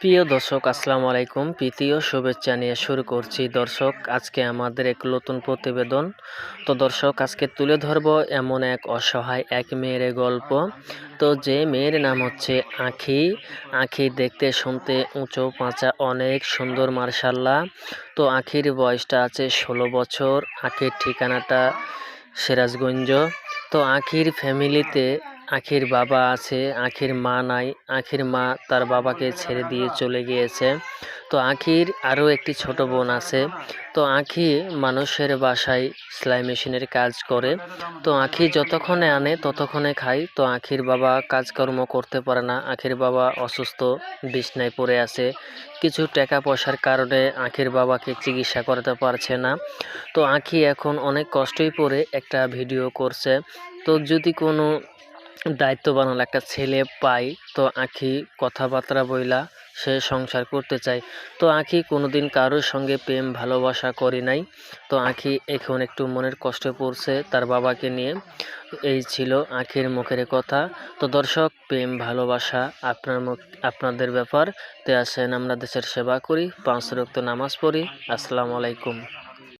প্রিয় দর্শক, আসসালামু আলাইকুম। প্রীতীয় শুভেচ্ছা নিয়ে শুরু করছি। দর্শক, আজকে আমাদের এক নতুন প্রতিবেদন। তো দর্শক, আজকে তুলে ধরব এমন এক অসহায় এক মেয়ের গল্প। তো যে মেয়ের নাম হচ্ছে আখি। আখি দেখতে, শুনতে উঁচু, পাঁচা, অনেক সুন্দর, মার্শাল্লাহ। তো আখির বয়সটা আছে ষোলো বছর। আখির ঠিকানাটা সিরাজগঞ্জ। তো আখির ফ্যামিলিতে আখির বাবা আছে, আখির মা নাই, আখির মা তার বাবাকে ছেড়ে দিয়ে চলে গিয়েছে। তো আখির আরও একটি ছোট বোন আছে। তো আখি মানুষের বাসায় সেলাই মেশিনের কাজ করে। তো আখি যতক্ষণে আনে ততক্ষণে খায়। তো আখির বাবা কাজকর্ম করতে পারে না। আখির বাবা অসুস্থ, বিছনায় পড়ে আছে। কিছু টাকা পয়সার কারণে আখির বাবাকে চিকিৎসা করাতে পারছে না। তো আখি এখন অনেক কষ্টই পড়ে একটা ভিডিও করছে। তো যদি কোনো দায়িত্ববান একটা ছেলে পাই, তো আঁখি কথাবার্তা বইলা সে সংসার করতে চায়। তো আখি কোনোদিন কারোর সঙ্গে প্রেম, ভালোবাসা করি নাই। তো আঁখি এখন একটু মনের কষ্টে পড়ছে তার বাবাকে নিয়ে। এই ছিল আখির মুখের কথা। তো দর্শক, প্রেম, ভালোবাসা আপনার মুখ, আপনাদের ব্যাপার। তে আসেন, আমরা দেশের সেবা করি। পাঁচ রক্ত নামাজ পড়ি। আসসালামু আলাইকুম।